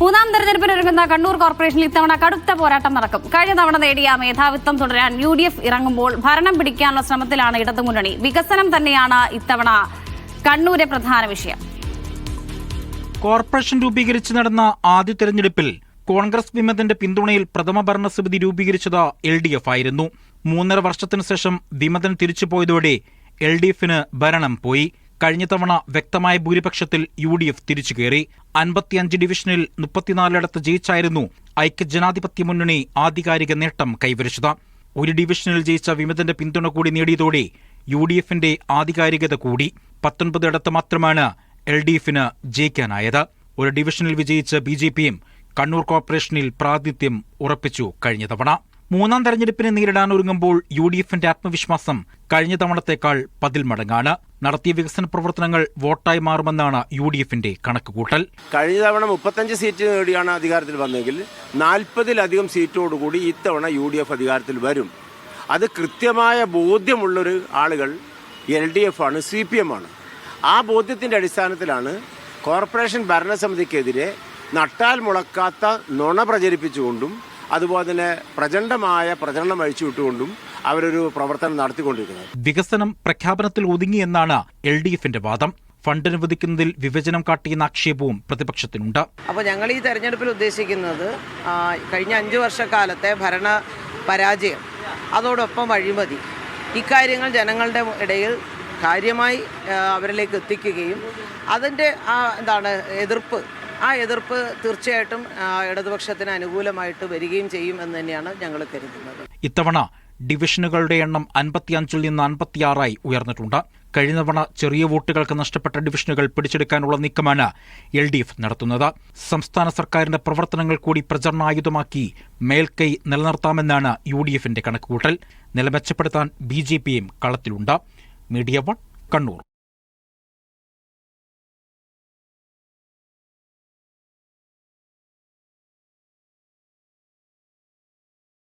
മൂന്നാം തെരഞ്ഞെടുപ്പിനൊരുങ്ങുന്ന കണ്ണൂർ കോർപ്പറേഷനിൽ ഇത്തവണ കടുത്ത പോരാട്ടം നടക്കും. കഴിഞ്ഞ തവണ നേടിയ മേധാവിത്വം തുടരാൻ യു ഡി എഫ് ഇറങ്ങുമ്പോൾ ഭരണം പിടിക്കാനുള്ള ശ്രമത്തിലാണ് ഇടതുമുന്നണി. വികസനം തന്നെയാണ് ഇത്തവണ കണ്ണൂരെ പ്രധാന വിഷയം. കോർപ്പറേഷൻ രൂപീകരിച്ച് നടന്ന ആദ്യ തെരഞ്ഞെടുപ്പിൽ കോൺഗ്രസ് വിമതന്റെ പിന്തുണയിൽ പ്രഥമ ഭരണസമിതി രൂപീകരിച്ചത് എൽ ഡി എഫ് ആയിരുന്നു. മൂന്നര വർഷത്തിനു ശേഷം വിമതൻ തിരിച്ചുപോയതോടെ എൽ ഡി എഫിന് ഭരണം പോയി. കഴിഞ്ഞ തവണ വ്യക്തമായ ഭൂരിപക്ഷത്തിൽ യു ഡി എഫ് തിരിച്ചു കയറി. അൻപത്തിയഞ്ച് ഡിവിഷനിൽ മുപ്പത്തിനാലിടത്ത് ജയിച്ചായിരുന്നു ഐക്യജനാധിപത്യ മുന്നണി ആധികാരിക നേട്ടം കൈവരിച്ചത്. ഒരു ഡിവിഷനിൽ ജയിച്ച വിമതന്റെ പിന്തുണ കൂടി നേടിയതോടെ യു ഡി എഫിന്റെ ആധികാരികത കൂടി. പത്തൊൻപതിടത്ത് മാത്രമാണ് എൽ ഡി എഫിന് ജയിക്കാനായത്. ഒരു ഡിവിഷനിൽ വിജയിച്ച ബി ജെ പിയും കണ്ണൂർ കോർപ്പറേഷനിൽ പ്രാതിനിധ്യം ഉറപ്പിച്ചു കഴിഞ്ഞ തവണ. മൂന്നാം തെരഞ്ഞെടുപ്പിനെ നേരിടാൻ ഒരുങ്ങുമ്പോൾ യു ഡി എഫിന്റെ ആത്മവിശ്വാസം കഴിഞ്ഞ തവണത്തേക്കാൾ പതിൽ മടങ്ങാണ് നടത്തിയ വികസന പ്രവർത്തനങ്ങൾ വോട്ടായി മാറുമെന്നാണ് യു ഡി എഫിന്റെ കണക്കുകൂട്ടൽ. കഴിഞ്ഞ തവണ മുപ്പത്തഞ്ച് സീറ്റ് നേടിയാണ് അധികാരത്തിൽ വന്നെങ്കിൽ നാൽപ്പതിലധികം സീറ്റോടുകൂടി ഇത്തവണ യു ഡി എഫ് അധികാരത്തിൽ വരും. അത് കൃത്യമായ ബോധ്യമുള്ളൊരു ആളുകൾ എൽ ഡി എഫ് ആണ് സി പി എം ആണ്. ആ ബോധ്യത്തിന്റെ അടിസ്ഥാനത്തിലാണ് കോർപ്പറേഷൻ ഭരണസമിതിക്കെതിരെ നട്ടാൽ മുളക്കാത്ത നുണ പ്രചരിപ്പിച്ചുകൊണ്ടും അതുപോലെ തന്നെ പ്രചണ്ഡമായ പ്രചരണം അഴിച്ചുവിട്ടുകൊണ്ടും അവരൊരു പ്രവർത്തനം നടത്തിക്കൊണ്ടിരിക്കുന്നത്. വികസനം പ്രഖ്യാപനത്തിൽ ഒതുങ്ങിയെന്നാണ് എൽ ഡി എഫിന്റെ വാദം. ഫണ്ട് അനുവദിക്കുന്നതിൽ വിഭജനം കാട്ടിയെന്ന ആക്ഷേപവും പ്രതിപക്ഷത്തിനുണ്ട്. അപ്പോൾ ഞങ്ങൾ ഈ തെരഞ്ഞെടുപ്പിൽ ഉദ്ദേശിക്കുന്നത് കഴിഞ്ഞ അഞ്ചു വർഷക്കാലത്തെ ഭരണ പരാജയം അതോടൊപ്പം അഴിമതി. ഇക്കാര്യങ്ങൾ ജനങ്ങളുടെ ഇടയിൽ കാര്യമായി അവരിലേക്ക് എത്തിക്കുകയും അതിന്റെ ആ എന്താണ് എതിർപ്പ് ആ എതിർപ്പ് തീർച്ചയായിട്ടും ഇടതുപക്ഷത്തിന് അനുകൂലമായിട്ട് വരികയും ചെയ്യും എന്ന് തന്നെയാണ് ഞങ്ങൾ കരുതുന്നത്. ഇത്തവണ ഡിവിഷനുകളുടെ എണ്ണം അൻപത്തിയഞ്ചിൽ നിന്ന് അൻപത്തിയാറായി ഉയർന്നിട്ടുണ്ട്. കഴിഞ്ഞ തവണ ചെറിയ വോട്ടുകൾക്ക് നഷ്ടപ്പെട്ട ഡിവിഷനുകൾ പിടിച്ചെടുക്കാനുള്ള നീക്കമാണ് എൽ ഡി എഫ് നടത്തുന്നത്. സംസ്ഥാന സർക്കാരിന്റെ പ്രവർത്തനങ്ങൾ കൂടി പ്രചരണായുധമാക്കി മേൽക്കൈ നിലനിർത്താമെന്നാണ് യു ഡി എഫിന്റെ കണക്കുകൂട്ടൽ. നില മെച്ചപ്പെടുത്താൻ ബി ജെ പിയും കളത്തിലുണ്ട്. Media one Kannur.